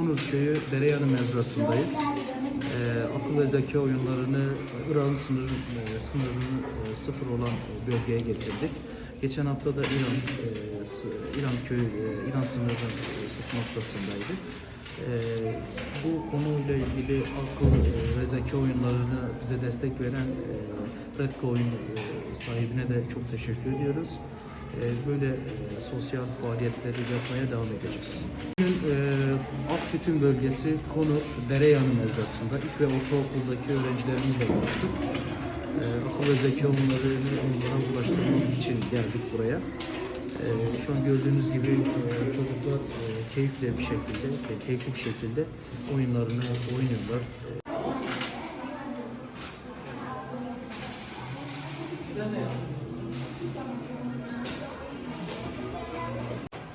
Konur Köyü Dereyanı mezrasındayız. E, akıl ve zeka oyunlarını Irak'ın sınırı, e, sınırını e, sıfır olan bölgeye getirdik. Geçen hafta da İran, e, İran köyü, e, İran sınırının e, sıfır noktasındaydık. E, bu konuyla ilgili akıl e, ve zeka oyunlarını bize destek veren e, Redco oyun e, sahibine de çok teşekkür ediyoruz. E, böyle e, sosyal faaliyetleri yapmaya devam edeceğiz. Bugün e, Aktütün bölgesi Konur Dereyanı mezrasında ilk ve ortaokuldaki öğrencilerimizle buluştuk. E, akıl ve zeka oyunlarını onlara ulaştırmak için geldik buraya. E, şu an gördüğünüz gibi e, çocuklar e, keyifle bir şekilde, e, keyifli bir şekilde oyunlarını oynuyorlar. E,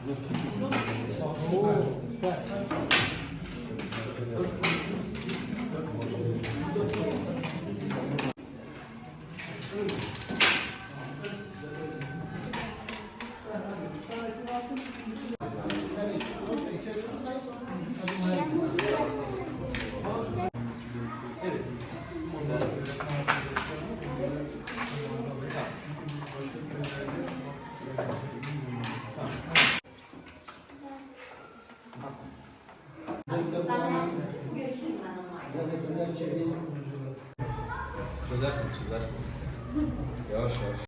Oo, süper. Thank you. Çözersin, çözersin. Yavaş yavaş.